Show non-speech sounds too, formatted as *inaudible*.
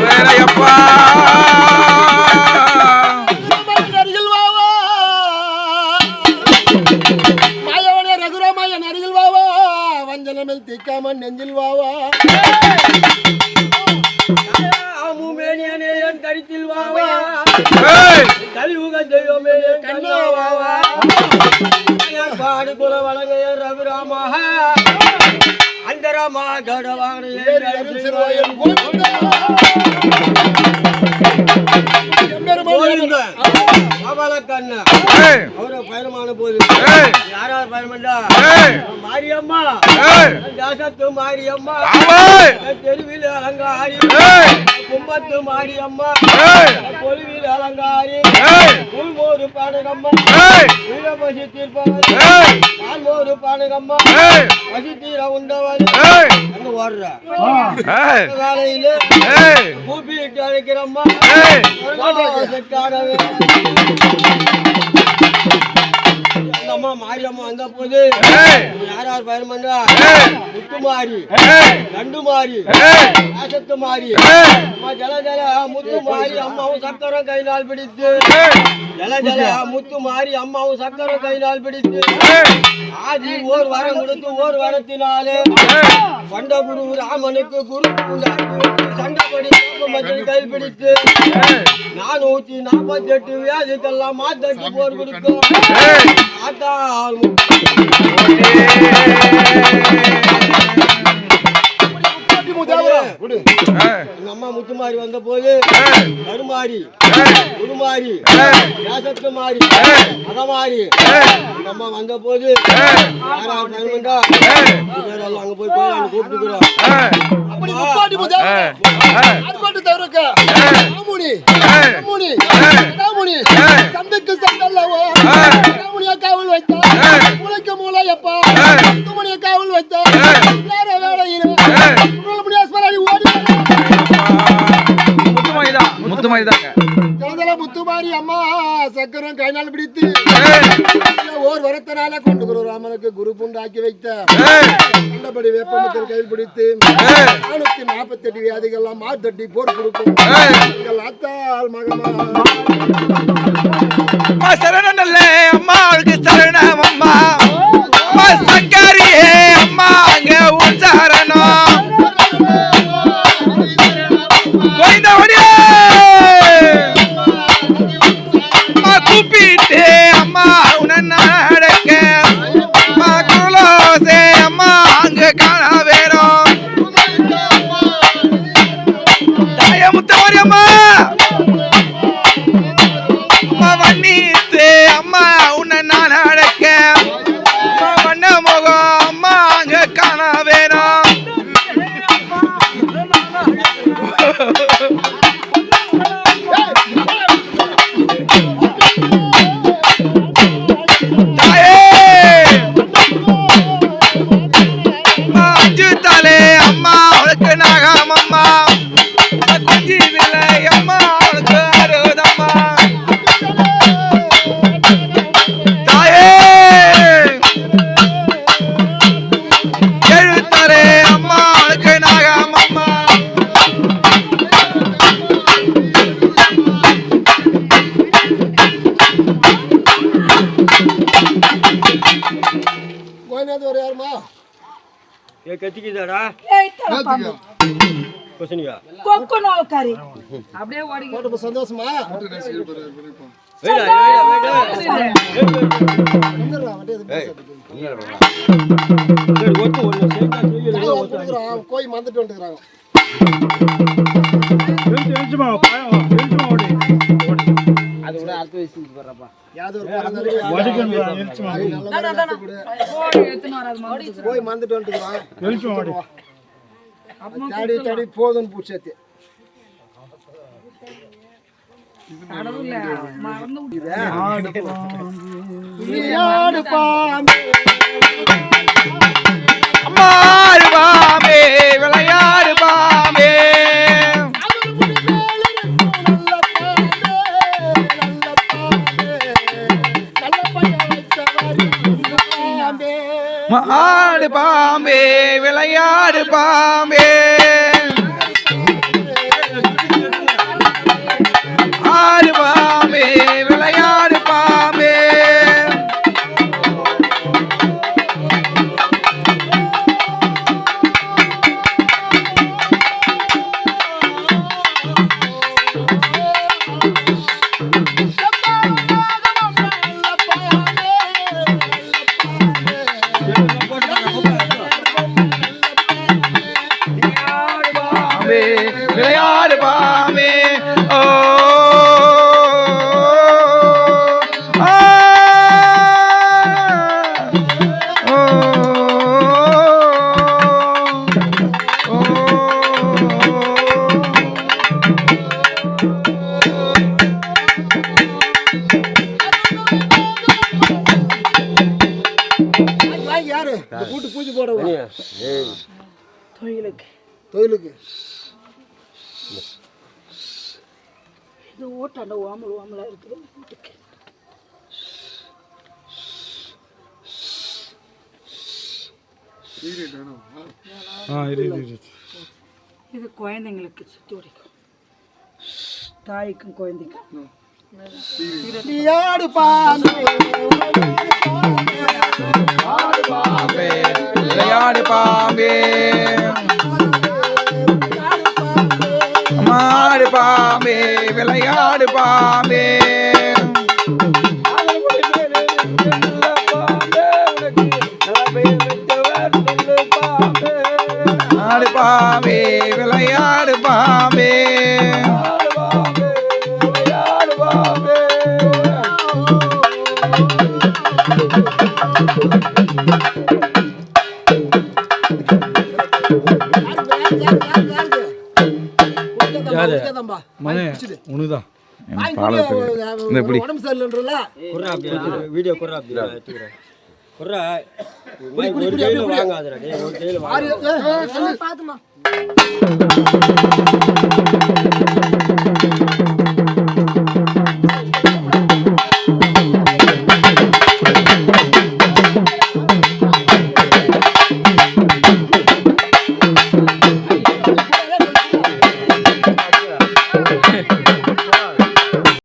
வேலையப்பா. தீக்காமன் நெஞ்சில் வாவா ஆமுமேனியனே என் கருத்தில் வாவா ஏய்! கலியுக தெய்வமே என் கண்ணா வாவா பாடு குல வழங்கைய ரகுராமா சிறுவாயன் கோவிந்தா. எம்பெருமான் அவள கண்ண ஏய். அவர பயணமான போது. யாரார் பயணம்டா? மாரியம்மா. தாசத்து மாரியம்மா. தெருவில் அலங்காரி. கும்பத்து மாரியம்மா. ஏய். பொலிவில் அலங்காரி. உள்மோரு பாடகம்மா. வீரபசி தீர்ப்பவர் ஆள்மோரு பாடகம்மா. பசி தீர உண்டவர். அங்க ஓடுற. வேலையில கூப்பிட்டு அழைக்கிறம்மா. செட்டாடவே Thank you. அம்மா மாரியம்மா வந்த போது. யார் யார் பயணம்டா ஏய். முத்து மாறி ஏய். நண்டு மாறி ஏய். ஆசத்து மாறி அம்மா ஜல ஜல முத்து மாறி அம்மாவும் சக்கரம் கை நாள் பிடித்து. ஜல ஜல முத்து மாறி அம்மாவும் சக்கரம் கை நாள் பிடித்து. ஆதி ஓர் வரம் கொடுத்து ஓர் வரத்தினாலே கொண்ட குரு ராமனுக்கு குரு சண்டைப்படி மஞ்சள் கையில் பிடித்து. நானூத்தி நாற்பத்தி எட்டு வியாதிக்கெல்லாம் மாத்தட்டு போர் கொடுக்கும். ஏய் ஏய். எங்க அம்மா முத்துமாரி வந்த போது கருமாரி ஏய். தேசத்து மாறி ஏய். எங்க அம்மா வந்த போது யாரா பேரெல்லாம் அங்க போய் போய் அங்க கூப்பிட்டுக்கிறோம் அப்படி முப்பாட்டி ஏய். ஆட்கொண்டு தவிரக்க. ராமுனி, ராமுனி, ஏய். ராமுனி. ஏய். வரத்தினால கொண்டு குரு ராமனுக்கு குரு புண்டாக்கி வைத்த. கண்டபடி வேப்பமுத்தல் கையில் பிடித்து நானூத்தி நாற்பத்தி எட்டு வியாதிகள்லாம் மாத்தட்டி போர் கொடுக்கும். எங்கள் அத்தாள் மகமா. அம்மா அம்மா ஏ கத்திக்குதாடா கொசனியா கொக்கு நோக்கரி அப்படியே ஓடி போட்டு சந்தோஷமா வேடா வேடா வேடா போய் மறந்துட்டு வந்துக்கிறான் தேடி தேடி போதும்னு பூச்சேத்தி. பாம்பே. அம்மா! பாம்பே விளையாடு பாம்பே. விளையாடு பாம்பே ஓ ஆ. ஓ. ஓ. வாங்கி, வாங்கி யாரு இந்த கூட்டு பூஜை போடுவோம் ஏய் தொழிலுக்கு தொழிலுக்கு இது ஓட்டாண்ட ஓமல் ஓமலா இருக்குது வீட்டுக்கு இது குழந்தைங்களுக்கு சுத்தி வரைக்கும் தாய்க்கும் குழந்தைக்கும். நீயாடு பாம்பே. பாம்பே விளையாடு பாம்பே. மாடு பாம்பே விளையாடு பாம்பே. ஆடு பாம்பே. உடம்பு சரியில்லைன்றல. அப்படியே வீடியோ ஒரு கையில் வாங்காதடா. டேய் ஒரு கையில் சொல்லு. பாத்துமா. *laughs*